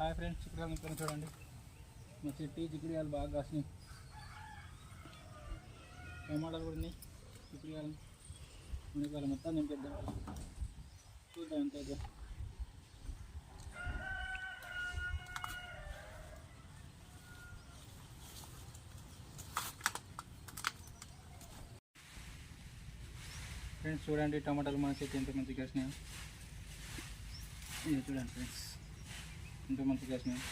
Hi friends చిక్కుడుకాయలు ఇక్కడ చూడండి. మా చెట్టు చిక్కుడుకాయలు బాగా కాసినాయి. టమాటాలు కూడా ఉన్నాయి చిక్కుడుకాయలు. మునికాయలు మొత్తం నింపేద్దాం. చూద్దాం ఎంత అయితే ఫ్రెండ్స్ చూడండి టమాటాలు మన చెట్టు ఎంత మంచిగా కాసినాయో. చూడండి ఫ్రెండ్స్. ఎంత మంచిగా కాసినాయి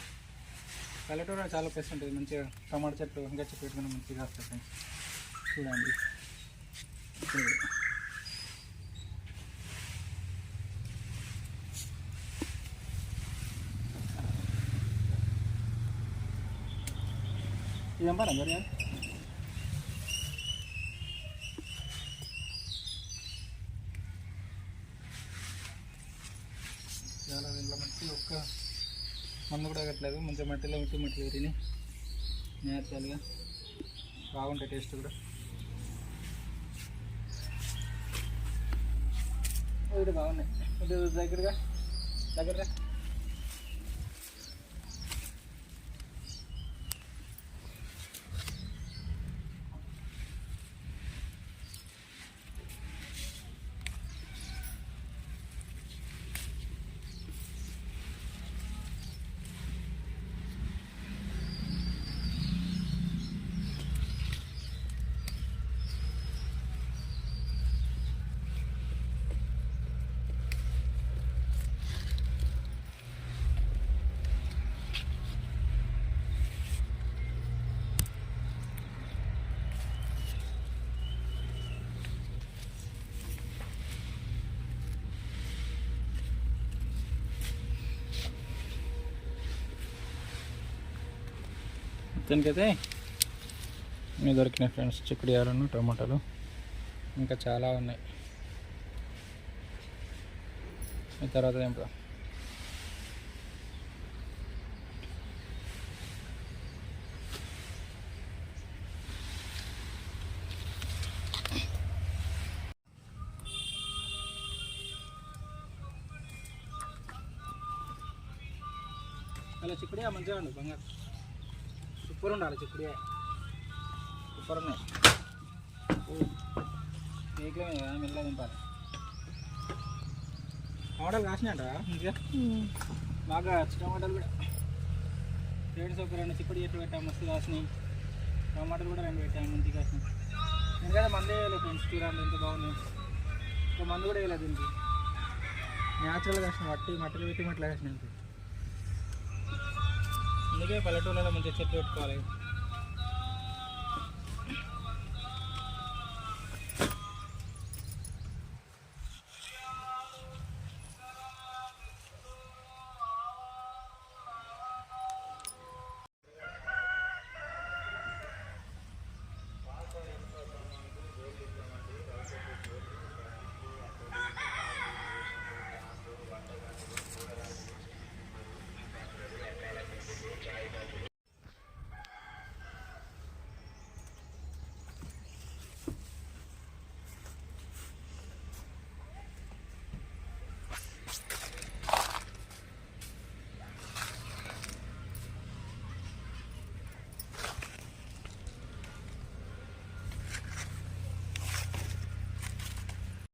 పల్లెటూరు చాలా ప్లస్ ఉంటుంది. మంచిగా టమాటా చెట్లు ఇంకా చెట్టు పెట్టుకుని మంచిగా వస్తాయి ఫ్రెండ్స్ చూడండి. చూడు. ఇది ఎంపారా మరి చాలా దీంట్లో మంచి ఒక్క మందు కూడా కట్టలేదు. మంచిగా మట్టిలో ఉంటే మట్టి పెరిగినాయి. నేచురల్గా. బాగుంటాయి టేస్ట్ కూడా. బాగున్నాయి. దగ్గరగా. దగ్గర మొత్తానికైతే మీ దొరికినాయి ఫ్రెండ్స్ చిక్కుడియాలను టమాటాలు. ఇంకా చాలా ఉన్నాయి. తర్వాత ఏంటో అలా చిక్కుడియా మంచిగా అండి బంగారు. సూపర్ ఉండాలి చిక్కుడియా సూపర్ ఉన్నాయి కేక్లో మెల్లగా దింపాలి. టమాటాలు కాసినాయంట ఇంకా బాగా టమాటాలు కూడా. ఫ్రెండ్స్ ఒక రెండు చిక్కుడు చెట్లు పెట్టాము మస్తు కాసినాయి. టమాటాలు కూడా రెండు పెట్టాము మంచి కాసినాయి. ఎందుకంటే మందే వేయలేదు ఫ్రెండ్స్ చూడండి ఎంత బాగుంది ఇంకా మందు కూడా వేయలేదు దీనికి న్యాచురల్గా కాసిన మట్టి మట్టిలో పెట్టి మట్టిలో కాసినాయి అందుకే పల్లెటూళ్ళలో మంచిగా చెట్లు పెట్టుకోవాలి.